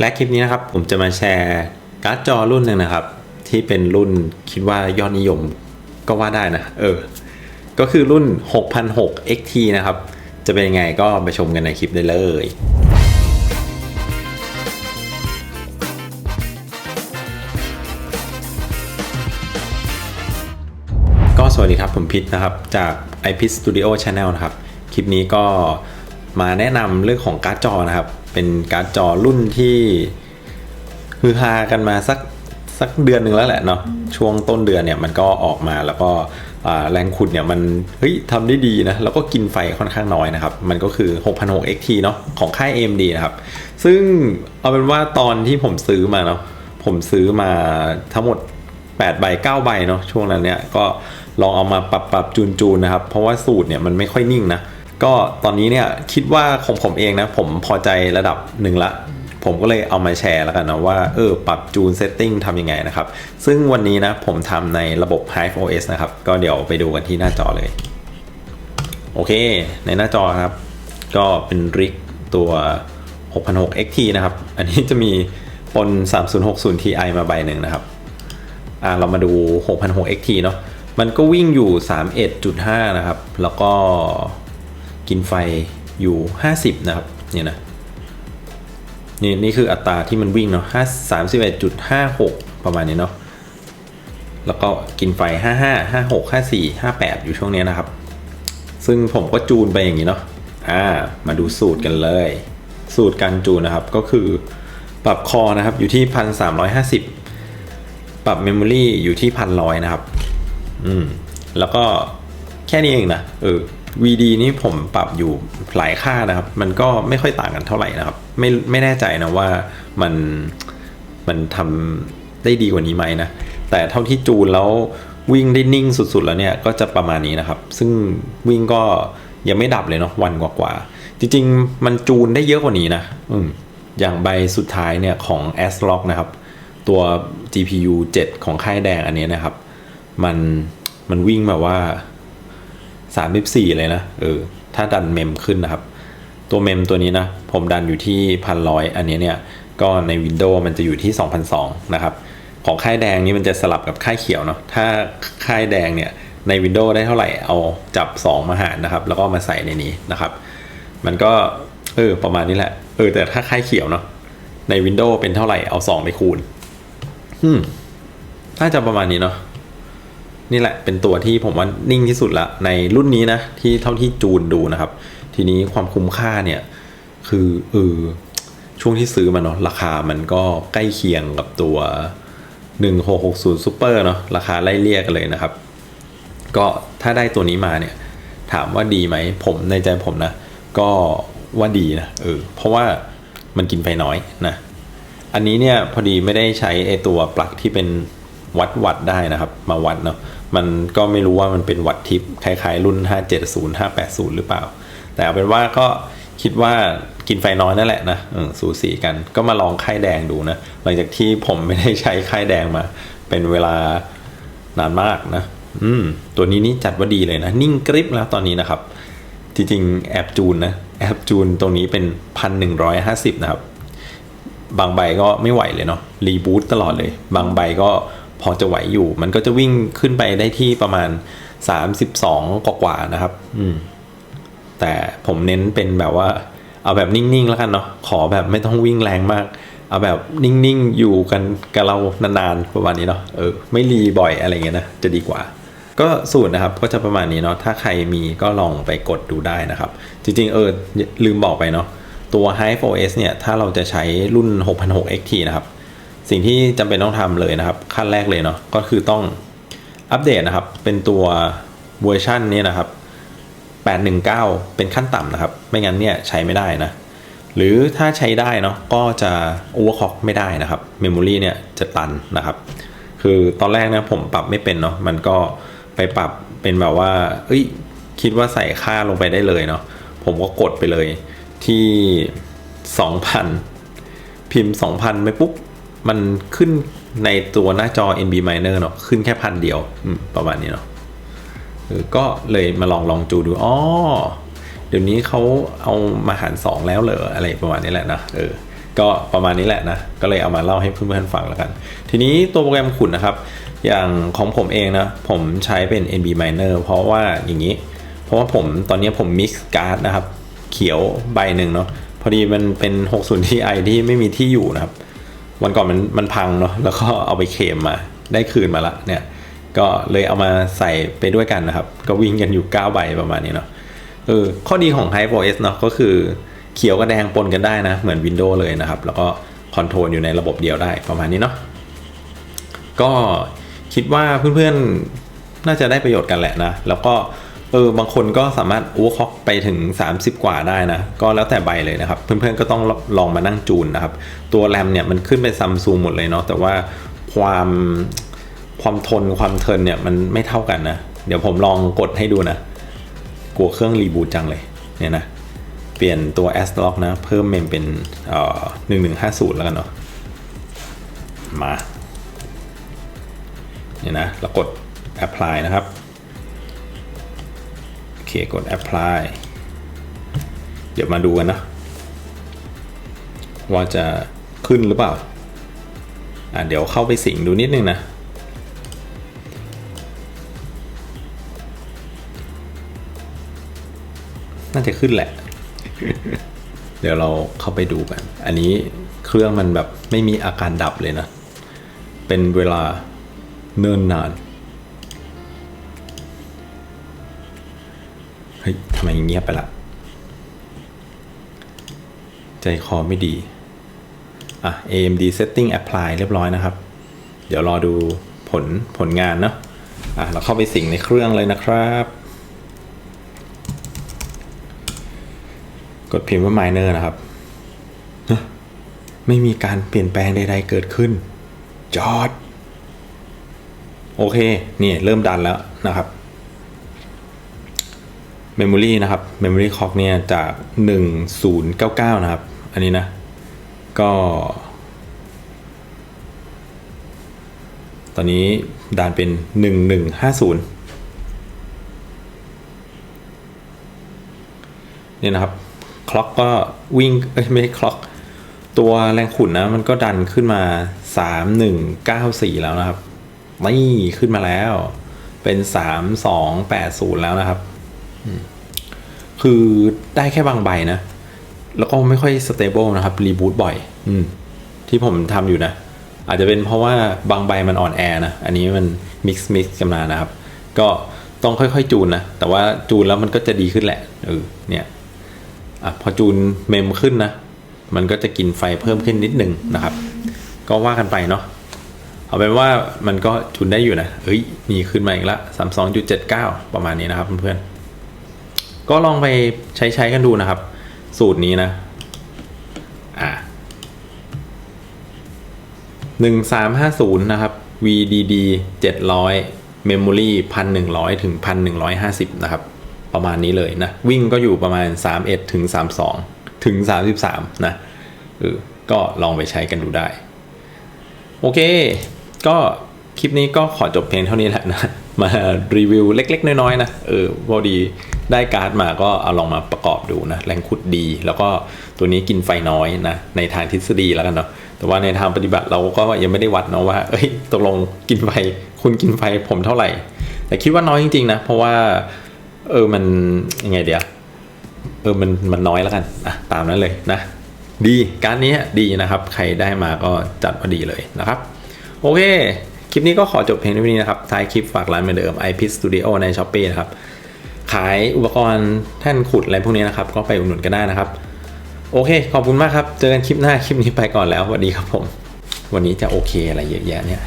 และคลิปนี้นะครับผมจะมาแชร์การ์ดจอรุ่นหนึ่งนะครับ ที่เป็นรุ่นคิดว่ายอดนิยมก็ว่าได้นะ เออ ก็คือรุ่น 6006 XT นะครับ จะเป็นยังไงก็ไปชมกันในคลิปได้เลยก็สวัสดีครับผมพิษนะครับ จาก i p i t Studio Channel นะครับ คลิปนี้ก็มาแนะนำเรื่องของการ์ดจอนะครับ เป็นการ์ดจอรุ่นที่ฮือฮากันมาสักสักเดือนหนึ่งแล้วแหละเนาะช่วงต้นเดือนเนี่ยมันก็ออกมาแล้วก็อ่าแรงขุดเนี่ยมันเฮ้ยทำได้ดีนะ แล้วก็กินไฟค่อนข้างน้อยนะครับ มันก็คือ6006 XT เนาะของค่าย AMD นะครับ ซึ่งเอาเป็นว่าตอนที่ผมซื้อมาเนาะผมซื้อมาทั้งหมด8ใบ9ใบเนาะช่วงนั้นเนี่ยก็ลองเอามาปรับปรับจูนจูนนะครับ เพราะว่าสูตรเนี่ยมันไม่ค่อยนิ่งนะ ก็ตอนนี้เนี่ยคิดว่าของผมเองนะ ผมพอใจระดับหนึ่งละ ผมก็เลยเอามาแชร์แล้วกันนะว่า เออ ปรับจูนเซตติ้งทำยังไงนะครับ ซึ่งวันนี้นะผมทำในระบบ Hive OS นะครับ ก็เดี๋ยวไปดูกันที่หน้าจอเลย โอเค ในหน้าจอครับ ก็เป็นริกตัว6006 XT นะครับ อันนี้จะมีปน 3060 Ti มาใบหนึ่งนะครับ อ่าเรามาดู 6006 XT เนาะ มันก็วิ่งอยู่ 31.5 นะครับ แล้วก็ กินไฟอยู่ 50 นะครับเนี่ยนะนี่นี่คืออัตราที่มันวิ่งเนาะ31.56ประมาณนี้เนาะแล้วก็กินไฟ55 56 54 58อยู่ช่วงนี้นะครับ ซึ่งผมก็จูนไปอย่างนี้เนาะอ่ามาดูสูตรกันเลย สูตรการจูนนะครับก็คือปรับคอนะครับอยู่ที่1350ปรับเมมโมรีอยู่ที่พันร้อยนะครับ อืม แล้วก็แค่นี้เองนะ เออ VD นี่ผมปรับอยู่หลายค่านะครับ มันก็ไม่ค่อยต่างกันเท่าไหร่นะครับ ไม่ไม่แน่ใจนะว่ามันมันทำได้ดีกว่านี้ไหมนะ แต่เท่าที่จูนแล้ววิ่งได้นิ่งสุดๆ แล้วเนี่ยก็จะประมาณนี้นะครับ ซึ่งวิ่งก็ยังไม่ดับเลยเนาะวันกว่าๆ จริงๆ มันจูนได้เยอะกว่านี้นะอืมอย่างใบสุดท้ายเนี่ยของ s l o c นะครับ ตัว GPU 7 ของค่ายแดงอันนี้นะครับ มันมันวิ่งแบบว่า 34 เลยนะเออถ้าดันเมมขึ้นนะครับ ตัวเมมตัวนี้นะ ผมดันอยู่ที่พันร้อยอันนี้เนี่ย ก็ใน Windows มันจะอยู่ที่ 2002นะครับ ของค่ายแดงนี้มันจะสลับกับค่ายเขียวเนาะถ้าค่ายแดงเนี่ยใน Windows ได้เท่าไหร่เอาจับ 2 มาหารนะครับ แล้วก็มาใส่ในนี้นะครับ มันก็เออประมาณนี้แหละเออแต่ถ้าค่ายเขียวเนาะใน Windows เป็นเท่าไหร่เอา 2 ไปคูณอืมน่าจะประมาณนี้เนาะ นี่แหละเป็นตัวที่ผมว่านิ่งที่สุดละในรุ่นนี้นะ ที่เท่าที่จูนดูนะครับ ทีนี้ความคุ้มค่าเนี่ย คือเออช่วงที่ซื้อมาเนาะราคามันก็ใกล้เคียงกับตัว 1660 Super เนาะราคาไล่เลี่ยกันเลยนะครับ ก็ถ้าได้ตัวนี้มาเนี่ย ถามว่าดีไหมผมในใจผมนะ ก็ว่าดีนะเออเพราะว่ามันกินไฟน้อยนะ อันนี้เนี่ยพอดีไม่ได้ใช้ไอตัวปลั๊กที่เป็นวัดวัดได้นะครับ มาวัดเนาะ มันก็ไม่รู้ว่ามันเป็นวัดทิปคล้ายๆรุ่น 570 580 หรือเปล่า แต่เอาเป็นว่าก็คิดว่ากินไฟน้อยนั่นแหละนะสูสีกัน ก็มาลองค่ายแดงดูนะ หลังจากที่ผมไม่ได้ใช้ค่ายแดงมา เป็นเวลานานมากนะ อืม ตัวนี้นี่จัดว่าดีเลยนะ นิ่งกริปแล้วตอนนี้นะครับ จริงๆ แอบจูนนะ แอบจูนตรงนี้เป็นพันหนึ่งร้อยห้าสิบนะครับ บางใบก็ไม่ไหวเลยเนาะ รีบูตตลอดเลย บางใบก็ พอจะไหวอยู่ มันก็จะวิ่งขึ้นไปได้ที่ประมาณ 32 กว่าๆนะครับ อืม แต่ผมเน้นเป็นแบบว่า เอาแบบนิ่งๆแล้วกันเนาะขอแบบไม่ต้องวิ่งแรงมาก เอาแบบนิ่งๆอยู่กันกับเรานานๆประมาณนี้เนาะเออไม่รีบ่อยอะไรเงี้ยนะจะดีกว่าก็สูตรนะครับก็จะประมาณนี้เนาะถ้าใครมีก็ลองไปกดดูได้นะครับ จริงๆ เออลืมบอกไปเนาะตัว Hive OS เนี่ย ถ้าเราจะใช้รุ่น 6006 XT นะครับ สิ่งที่จำเป็นต้องทำเลยนะครับ ขั้นแรกเลยเนาะก็คือต้องอัปเดตนะครับ เป็นตัวเวอร์ชันนี้นะครับ 819 เป็นขั้นต่ำนะครับ ไม่งั้นเนี่ยใช้ไม่ได้นะ หรือถ้าใช้ได้เนาะก็จะโอเวอร์คล็อกไม่ได้นะครับเมมโมรีเนี่ยจะตันนะครับ คือตอนแรกนะผมปรับไม่เป็นเนาะมันก็ไปปรับเป็นแบบว่า เอ้ย คิดว่าใส่ค่าลงไปได้เลยเนาะผมก็กดไปเลยที่ 2,000 พิมพ์ 2,000ไปปุ๊บ มันขึ้นในตัวหน้าจอ NB Miner เนาะขึ้นแค่พันเดียวประมาณนี้เนาะก็เลยมาลองลองจูดูอ๋อเดี๋ยวนี้เขาเอามาหารสองแล้วเหรออะไรประมาณนี้แหละนะเออก็ประมาณนี้แหละนะ ก็เลยเอามาเล่าให้เพื่อนๆฟังแล้วกัน ทีนี้ตัวโปรแกรมขุดนะครับ อย่างของผมเองนะ ผมใช้เป็น NB Miner เพราะว่าอย่างนี้ เพราะว่าผมตอนนี้ผม mix card นะครับ เขียวใบหนึ่งเนาะพอดีมันเป็น 60 Ti ที่ไม่มีที่อยู่นะครับ วันก่อนมันมันพังเนาะแล้วก็เอาไปเคมมา ได้คืนมาละเนี่ย ก็เลยเอามาใส่ไปด้วยกันนะครับ ก็วิ่งกันอยู่ 9 ใบประมาณนี้เนาะเออข้อดีของ Hype OS เนาะก็คือเขียวกับแดงปนกันได้นะ เหมือน Windows เลยนะครับ แล้วก็คอนโทรลอยู่ในระบบเดียวได้ประมาณนี้เนาะก็คิดว่าเพื่อนๆน่าจะได้ประโยชน์กันแหละนะ แล้วก็ เออบางคนก็สามารถโอเวอร์คล็อกไปถึง 30 กว่าได้นะ ก็แล้วแต่ใบเลยนะครับ เพื่อนๆก็ต้องลองมานั่งจูนนะครับ ตัวแรมเนี่ยมันขึ้นเป็นซัมซุงหมดเลยเนาะแต่ว่าความความทนความเทินเนี่ยมันไม่เท่ากันนะ เดี๋ยวผมลองกดให้ดูนะ กลัวเครื่องรีบูตจังเลยเนี่ยนะ เปลี่ยนตัว S Lock นะ เพิ่มเมมเป็นเอ่อ1150 แล้วกันเนาะมาเนี่ยนะเรากด apply นะครับ เคกด apply เดี๋ยวมาดูกันนะ ว่าจะขึ้นหรือเปล่า อะเดี๋ยวเข้าไปสิงดูนิดนึงนะ น่าจะขึ้นแหละ เดี๋ยวเราเข้าไปดูกัน อันนี้เครื่องมันแบบไม่มีอาการดับเลยนะ เป็นเวลาเนิ่นนาน ฮ้ยทำไมเงียบไปละใจคอไม่ดี อะ AMD setting apply เรียบร้อยนะครับ เดี๋ยวรอดูผลผลงานเนาะอะ เราเข้าไปสิงในเครื่องเลยนะครับ กดพิมพ์ว่า miner นะครับ ไม่มีการเปลี่ยนแปลงใดๆเกิดขึ้น จอด โอเค นี่เริ่มดันแล้วนะครับ Memory นะครับ Memory Clock เนี่ยจาก 1099 นะครับ อันนี้นะ ก็ ตอนนี้ดันเป็น 1150เนี่ยนะครับ คล็อกก็วิ่งเอ้ยไม่ใช่คล็อก ตัวแรงขุนนะ มันก็ดันขึ้นมา 3194 แล้วนะครับนี่ขึ้นมาแล้ว เป็น 3280 แล้วนะครับ คือได้แค่บางใบนะ แล้วก็ไม่ค่อยสเตเบิลนะครับ รีบูตบ่อย อืม ที่ผมทำอยู่นะ อาจจะเป็นเพราะว่าบางใบมันอ่อนแอนะ อันนี้มันมิกซ์มิกซ์กันมานะครับ ก็ต้องค่อยๆจูนนะ แต่ว่าจูนแล้วมันก็จะดีขึ้นแหละ เออ เนี่ย อะ พอจูนเมมขึ้นนะ มันก็จะกินไฟเพิ่มขึ้นนิดนึงนะครับ ก็ว่ากันไปเนาะ เอาเป็นว่ามันก็จูนได้อยู่นะเฮ้ย มีขึ้นมาอีกละสามสองจุดเจ็ดเก้าประมาณนี้นะครับเพื่อนๆ ก็ลองไปใช้ใช้กันดูนะครับ สูตรนี้นะ อ่าหนึ่งสามห้าศูนย์นะครับ VDD เจ็ดร้อย Memory พันหนึ่งร้อยถึงพันหนึ่งร้อยห้าสิบนะครับ ประมาณนี้เลยนะ วิ่งก็อยู่ประมาณ31ถึง32ถึง33นะเออก็ลองไปใช้กันดูได้ โอเค ก็คลิปนี้ก็ขอจบเพียงเท่านี้แหละนะ มารีวิวเล็ก ๆ น้อยๆนะเออพอดีได้การ์ดมาก็เอาลองมาประกอบดูนะแรงขุดดี แล้วก็ตัวนี้กินไฟน้อยนะในทางทฤษฎีแล้วกันเนาะแต่ว่าในทางปฏิบัติเราก็ยังไม่ได้วัดเนาะว่าเอ้ยตกลงกินไฟคุณกินไฟผมเท่าไหร่ แต่คิดว่าน้อยจริงๆนะเพราะว่าเออมันยังไงเดียวเออมันมันน้อยแล้วกันอะตามนั้นเลยนะดีการนี้ดีนะครับ ใครได้มาก็จัดมาดีเลยนะครับ โอเค ลิปนี้ก็ขอจบเพียงเท่านี้นะครับ ท้ายคลิปฝากร้านเหมือนเดิม iPit Studio ใน s h อ p e e นะครับ ขายอุปกรณ์แท่นขุดอะไรพวกนี้นะครับ ก็ไปอุดหนุนกันได้นะครับ โอเค ขอบคุณมากครับ เจอกันคลิปหน้า คลิปนี้ไปก่อนแล้วสวัสดีครับผม วันนี้จะโอเคอะไรเยอะแยะเนี่ย